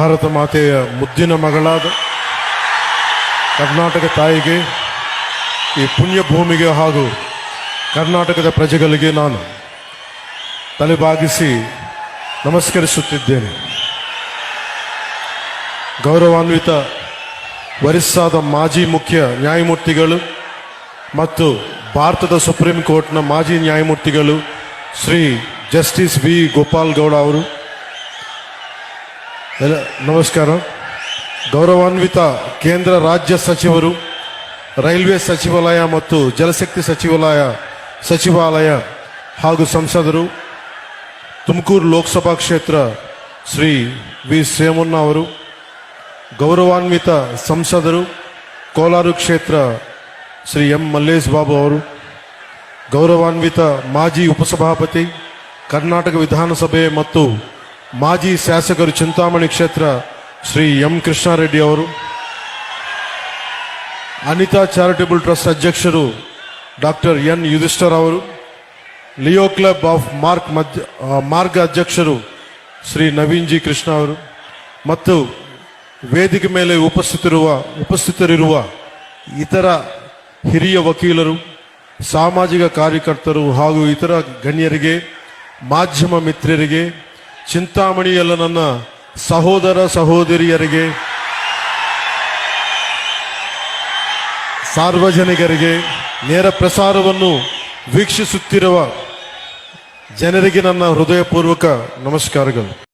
ಭಾರತ ಮಾತೆಯ ಮುದ್ದಿನ ಮಗಳಾದ ಕರ್ನಾಟಕ ತಾಯಿಗೆ ಈ ಪುಣ್ಯ ಭೂಮಿಗೆ ಹಾಗೂ ಕರ್ನಾಟಕದ ಪ್ರಜೆಗಳಿಗೆ ನಾನು ತಲೆಬಾಗಿಸಿ ನಮಸ್ಕರಿಸುತ್ತಿದ್ದೇನೆ. ಗೌರವಾನ್ವಿತ ವರಿಸ್ಸಾದ ಮಾಜಿ ಮುಖ್ಯ ನ್ಯಾಯಮೂರ್ತಿಗಳು ಮತ್ತು ಭಾರತದ ಸುಪ್ರೀಂ ಕೋರ್ಟ್ನ ಮಾಜಿ ನ್ಯಾಯಮೂರ್ತಿಗಳು ಶ್ರೀ ಜಸ್ಟಿಸ್ ಬಿ ಗೋಪಾಲ್ ಗೌಡ ಅವರು ಎಲ್ಲ ನಮಸ್ಕಾರ. ಗೌರವಾನ್ವಿತ ಕೇಂದ್ರ ರಾಜ್ಯ ಸಚಿವರು, ರೈಲ್ವೆ ಸಚಿವಾಲಯ ಮತ್ತು ಜಲಶಕ್ತಿ ಸಚಿವಾಲಯ ಸಚಿವಾಲಯ ಹಾಗೂ ಸಂಸದರು, ತುಮಕೂರು ಲೋಕಸಭಾ ಕ್ಷೇತ್ರ ಶ್ರೀ ವಿ ಸೇಮಣ್ಣ ಅವರು, ಗೌರವಾನ್ವಿತ ಸಂಸದರು, ಕೋಲಾರ ಕ್ಷೇತ್ರ ಶ್ರೀ ಎಂ ಮಲ್ಲೇಶ್ ಬಾಬು ಅವರು, ಗೌರವಾನ್ವಿತ ಮಾಜಿ ಉಪಸಭಾಪತಿ, ಕರ್ನಾಟಕ ವಿಧಾನಸಭೆ ಮತ್ತು ಮಾಜಿ ಶಾಸಕರು ಚಿಂತಾಮಣಿ ಕ್ಷೇತ್ರ ಶ್ರೀ ಎಂ ಕೃಷ್ಣಾರೆಡ್ಡಿ ಅವರು, ಅನಿತಾ ಚಾರಿಟಬಲ್ ಟ್ರಸ್ಟ್ ಅಧ್ಯಕ್ಷರು ಡಾಕ್ಟರ್ ಎನ್ ಯುಧಿಷ್ಠರ್ ಅವರು, ಲಿಯೋ ಕ್ಲಬ್ ಆಫ್ ಮಾರ್ಕ್ ಮಧ್ಯ ಮಾರ್ಗ ಅಧ್ಯಕ್ಷರು ಶ್ರೀ ನವೀನ್ ಜಿ ಕೃಷ್ಣ ಅವರು ಮತ್ತು ವೇದಿಕೆ ಮೇಲೆ ಉಪಸ್ಥಿತಿರುವ, ಉಪಸ್ಥಿತರಿರುವ ಇತರ ಹಿರಿಯ ವಕೀಲರು, ಸಾಮಾಜಿಕ ಕಾರ್ಯಕರ್ತರು ಹಾಗೂ ಇತರ ಗಣ್ಯರಿಗೆ, ಮಾಧ್ಯಮ ಮಿತ್ರರಿಗೆ ಚಿಂತಾಮಣಿಯಲ್ಲ ನನ್ನ ಸಹೋದರ ಸಹೋದರಿಯರಿಗೆ ಸಾರ್ವಜನಿಕರಿಗೆ ನೇರ ಪ್ರಸಾರವನ್ನು ವೀಕ್ಷಿಸುತ್ತಿರುವ ಜನರಿಗೆ ನನ್ನ ಹೃದಯಪೂರ್ವಕ ನಮಸ್ಕಾರಗಳು.